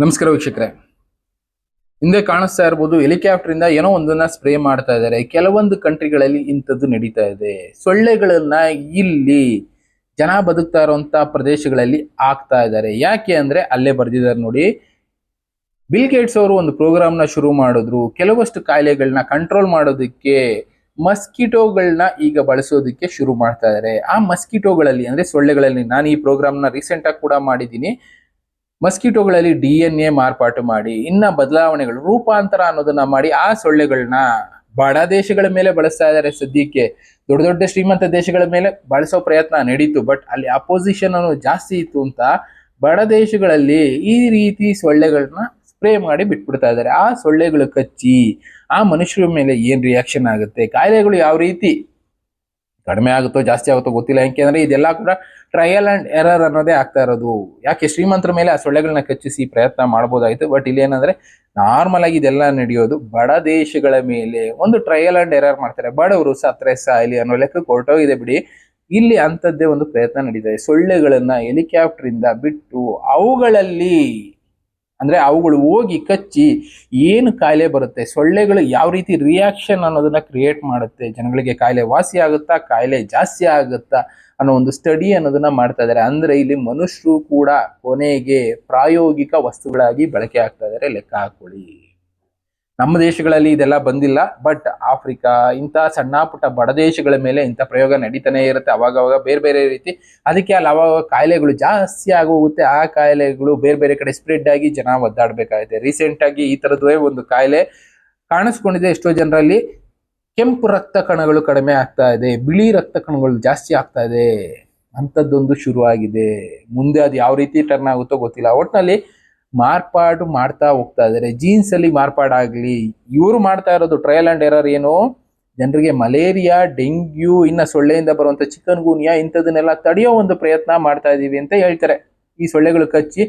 ನಮಸ್ಕಾರ ವೀಕ್ಷಕರೇ. ಹಿಂದೆ ಕಾಣಿಸ್ತಾ ಇರ್ಬೋದು ಹೆಲಿಕಾಪ್ಟರ್ ಇಂದ ಏನೋ ಒಂದನ್ನ ಸ್ಪ್ರೇ ಮಾಡ್ತಾ ಇದ್ದಾರೆ. ಕೆಲವೊಂದು ಕಂಟ್ರಿಗಳಲ್ಲಿ ಇಂಥದ್ದು ನಡೀತಾ ಇದೆ. ಸೊಳ್ಳೆಗಳನ್ನ ಇಲ್ಲಿ ಜನ ಬದುಕ್ತಾ ಇರುವಂತ ಪ್ರದೇಶಗಳಲ್ಲಿ ಆಗ್ತಾ ಇದ್ದಾರೆ. ಯಾಕೆ ಅಂದ್ರೆ ಅಲ್ಲೇ ಬರ್ದಿದ್ದಾರೆ ನೋಡಿ. ಬಿಲ್ ಗೇಟ್ಸ್ ಅವರು ಒಂದು ಪ್ರೋಗ್ರಾಮ್ನ ಶುರು ಮಾಡಿದ್ರು. ಕೆಲವಷ್ಟು ಕಾಯಿಲೆಗಳನ್ನ ಕಂಟ್ರೋಲ್ ಮಾಡೋದಕ್ಕೆ ಮಸ್ಕಿಟೋಗಳನ್ನ ಈಗ ಬಳಸೋದಕ್ಕೆ ಶುರು ಮಾಡ್ತಾ ಇದ್ದಾರೆ. ಆ ಮಸ್ಕಿಟೋಗಳಲ್ಲಿ ಅಂದ್ರೆ ಸೊಳ್ಳೆಗಳಲ್ಲಿ, ನಾನು ಈ ಪ್ರೋಗ್ರಾಮ್ನ ರೀಸೆಂಟ್ ಆಗಿ ಕೂಡ ಮಾಡಿದ್ದೀನಿ. ಮಸ್ಕಿಟೋಗಳಲ್ಲಿ ಡಿ ಎನ್ ಎ ಮಾರ್ಪಾಟು ಮಾಡಿ, ಇನ್ನ ಬದಲಾವಣೆಗಳು, ರೂಪಾಂತರ ಅನ್ನೋದನ್ನ ಮಾಡಿ ಆ ಸೊಳ್ಳೆಗಳನ್ನ ಬಡ ದೇಶಗಳ ಮೇಲೆ ಬಳಸ್ತಾ ಇದ್ದಾರೆ ಸದ್ಯಕ್ಕೆ. ದೊಡ್ಡ ದೊಡ್ಡ ಶ್ರೀಮಂತ ದೇಶಗಳ ಮೇಲೆ ಬಳಸೋ ಪ್ರಯತ್ನ ನಡೀತು ಬಟ್ ಅಲ್ಲಿ ಅಪೋಸಿಷನ್ ಅನ್ನೋ ಜಾಸ್ತಿ ಇತ್ತು ಅಂತ ಬಡ ದೇಶಗಳಲ್ಲಿ ಈ ರೀತಿ ಸೊಳ್ಳೆಗಳನ್ನ ಸ್ಪ್ರೇ ಮಾಡಿ ಬಿಟ್ಬಿಡ್ತಾ ಇದ್ದಾರೆ ಆ ಸೊಳ್ಳೆಗಳು ಕಚ್ಚಿ, ಆ ಮನುಷ್ಯರ ಮೇಲೆ ಏನ್ ರಿಯಾಕ್ಷನ್ ಆಗುತ್ತೆ? ಕಾಯಿಲೆಗಳು ಯಾವ ರೀತಿ? ಕಡಿಮೆ ಆಗುತ್ತೋ ಜಾಸ್ತಿ ಆಗುತ್ತೋ ಗೊತ್ತಿಲ್ಲ. ಯಾಕೆಂದ್ರೆ ಇದೆಲ್ಲ ಕೂಡ ಟ್ರಯಲ್ ಅಂಡ್ ಎರರ್ ಅನ್ನೋದೇ ಆಗ್ತಾ ಇರೋದು. ಯಾಕೆ ಶ್ರೀಮಂತರ ಮೇಲೆ ಆ ಸೊಳ್ಳೆಗಳನ್ನ ಕಚ್ಚಿಸಿ ಪ್ರಯತ್ನ ಮಾಡ್ಬೋದಾಯ್ತು. ಬಟ್ ಇಲ್ಲಿ ಏನಂದ್ರೆ ನಾರ್ಮಲ್ ಆಗಿ ಇದೆಲ್ಲ ನಡೆಯೋದು ಬಡ ದೇಶಗಳ ಮೇಲೆ ಒಂದು ಟ್ರಯಲ್ ಅಂಡ್ ಎರರ್ ಮಾಡ್ತಾರೆ. ಬಡವರು ಸತ್ರೆ ಸಾಯಿಲಿ ಅನ್ನೋ ಲೆಕ್ಕಕ್ಕೆ ಹೊರಟೋಗಿದೆ ಬಿಡಿ. ಇಲ್ಲಿ ಅಂಥದ್ದೇ ಒಂದು ಪ್ರಯತ್ನ ನಡೀತಾ ಇದೆ. ಸೊಳ್ಳೆಗಳನ್ನ ಹೆಲಿಕಾಪ್ಟರ್ ಇಂದ ಬಿಟ್ಟು ಅವುಗಳಲ್ಲಿ ಅಂದ್ರೆ ಅವುಗಳು ಹೋಗಿ ಕಚ್ಚಿ ಏನು ಕಾಯಿಲೆ ಬರುತ್ತೆ, ಸೊಳ್ಳೆಗಳು ಯಾವ ರೀತಿ ರಿಯಾಕ್ಷನ್ ಅನ್ನೋದನ್ನ ಕ್ರಿಯೇಟ್ ಮಾಡುತ್ತೆ, ಜನಗಳಿಗೆ ಕಾಯಿಲೆ ವಾಸಿ ಆಗುತ್ತಾ, ಕಾಯಿಲೆ ಜಾಸ್ತಿ ಆಗುತ್ತಾ ಅನ್ನೋ ಒಂದು ಸ್ಟಡಿ ಅನ್ನೋದನ್ನ ಮಾಡ್ತಾ ಇದ್ದಾರೆ ಅಂದ್ರೆ ಇಲ್ಲಿ ಮನುಷ್ಯರು ಕೂಡ ಕೊನೆಗೆ ಪ್ರಾಯೋಗಿಕ ವಸ್ತುಗಳಾಗಿ ಬಳಕೆ ಆಗ್ತಾ ಇದ್ದಾರೆ ಲೆಕ್ಕ ಹಾಕೊಳ್ಳಿ. ನಮ್ಮ ದೇಶಗಳಲ್ಲಿ ಇದೆಲ್ಲ ಬಂದಿಲ್ಲ ಬಟ್ ಆಫ್ರಿಕಾ, ಇಂಥ ಸಣ್ಣ ಪುಟ್ಟ ಬಡ ದೇಶಗಳ ಮೇಲೆ ಇಂಥ ಪ್ರಯೋಗ ನಡೀತಾನೆ ಇರುತ್ತೆ. ಅವಾಗವಾಗ ಅವಾಗ ಬೇರೆ ಬೇರೆ ರೀತಿ ಅದಕ್ಕೆ ಅಲ್ಲಿ ಅವಾಗ ಕಾಯಿಲೆಗಳು ಜಾಸ್ತಿ ಆಗೋಗುತ್ತೆ. ಆ ಕಾಯಿಲೆಗಳು ಬೇರೆ ಬೇರೆ ಕಡೆ ಸ್ಪ್ರೆಡ್ ಆಗಿ ಜನ ಒದ್ದಾಡಬೇಕಾಗುತ್ತೆ. ರೀಸೆಂಟ್ ಆಗಿ ಈ ಥರದ್ದೇ ಒಂದು ಕಾಯಿಲೆ ಕಾಣಿಸ್ಕೊಂಡಿದೆ ಎಷ್ಟೋ ಜನರಲ್ಲಿ. ಕೆಂಪು ರಕ್ತ ಕಣಗಳು ಕಡಿಮೆ ಆಗ್ತಾ ಇದೆ, ಬಿಳಿ ರಕ್ತ ಕಣಗಳು ಜಾಸ್ತಿ ಆಗ್ತಾ ಇದೆ. ಅಂಥದ್ದೊಂದು ಶುರುವಾಗಿದೆ. ಮುಂದೆ ಅದು ಯಾವ ರೀತಿ ಟರ್ನ್ ಆಗುತ್ತೋ ಗೊತ್ತಿಲ್ಲ. ಒಟ್ಟಿನಲ್ಲಿ ಮಾರ್ಪಾಡು ಮಾಡ್ತಾ ಹೋಗ್ತಾ ಇದ್ದಾರೆ. ಜೀನ್ಸ್ ಅಲ್ಲಿ ಮಾರ್ಪಾಡಾಗ್ಲಿ. ಇವರು ಮಾಡ್ತಾ ಇರೋದು ಟ್ರಯಲ್ ಅಂಡ್ ಎರರ್ ಏನು? ಜನರಿಗೆ ಮಲೇರಿಯಾ, ಡೆಂಗ್ಯೂ, ಇನ್ನ ಸೊಳ್ಳೆಯಿಂದ ಬರುವಂತ ಚಿಕನ್ ಗೂನಿಯಾ ಇಂಥದನ್ನೆಲ್ಲ ತಡೆಯೋ ಒಂದು ಪ್ರಯತ್ನ ಮಾಡ್ತಾ ಇದೀವಿ ಅಂತ ಹೇಳ್ತಾರೆ. ಈ ಸೊಳ್ಳೆಗಳು ಕಚ್ಚಿ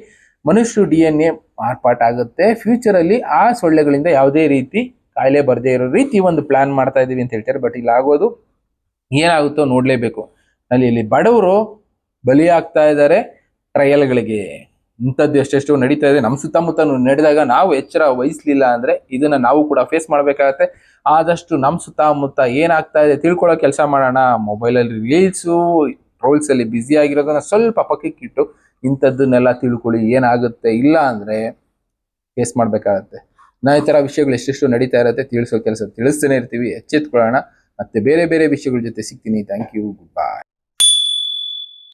ಮನುಷ್ಯರು ಡಿ ಎನ್ ಎ ಮಾರ್ಪಾಟಾಗುತ್ತೆ. ಫ್ಯೂಚರ್ ಅಲ್ಲಿ ಆ ಸೊಳ್ಳೆಗಳಿಂದ ಯಾವುದೇ ರೀತಿ ಕಾಯಿಲೆ ಬರದೇ ಇರೋ ರೀತಿ ಒಂದು ಪ್ಲಾನ್ ಮಾಡ್ತಾ ಇದೀವಿ ಅಂತ ಹೇಳ್ತಾರೆ. ಬಟ್ ಇಲ್ಲಿ ಆಗೋದು ಏನಾಗುತ್ತೋ ನೋಡ್ಲೇಬೇಕು. ಅಲ್ಲಿ ಇಲ್ಲಿ ಬಡವರು ಬಲಿಯಾಗ್ತಾ ಇದ್ದಾರೆ ಟ್ರಯಲ್ಗಳಿಗೆ ಇಂಥದ್ದು ಎಷ್ಟೆಷ್ಟು ನಡೀತಾ ಇದೆ. ನಮ್ಮ ಸುತ್ತಮುತ್ತ ನಡೆದಾಗ ನಾವು ಎಚ್ಚರ ವಹಿಸ್ಲಿಲ್ಲ ಅಂದ್ರೆ ಇದನ್ನ ನಾವು ಕೂಡ ಫೇಸ್ ಮಾಡಬೇಕಾಗತ್ತೆ. ಆದಷ್ಟು ನಮ್ಮ ಸುತ್ತಮುತ್ತ ಏನಾಗ್ತಾ ಇದೆ ತಿಳ್ಕೊಳ್ಳೋ ಕೆಲಸ ಮಾಡೋಣ. ಮೊಬೈಲಲ್ಲಿ ರೀಲ್ಸು ಅಲ್ಲಿ ಬ್ಯುಸಿ ಆಗಿರೋದನ್ನ ಸ್ವಲ್ಪ ಪಕ್ಕಕ್ಕೆ ಇಟ್ಟು ಇಂಥದ್ದನ್ನೆಲ್ಲ ತಿಳ್ಕೊಳ್ಳಿ. ಏನಾಗುತ್ತೆ ಇಲ್ಲ ಅಂದ್ರೆ ಫೇಸ್ ಮಾಡ್ಬೇಕಾಗತ್ತೆ. ನಾ ಈ ತರ ವಿಷಯಗಳು ಎಷ್ಟೆಷ್ಟು ನಡೀತಾ ಇರುತ್ತೆ. ತಿಳಿಸೋ ಕೆಲಸ ತಿಳಿಸ್ತಾನೆ ಇರ್ತೀವಿ. ಎಚ್ಚೆತ್ಕೊಳ್ಳೋಣ. ಮತ್ತೆ ಬೇರೆ ಬೇರೆ ವಿಷಯಗಳ ಜೊತೆ ಸಿಗ್ತೀನಿ. Thank you good bye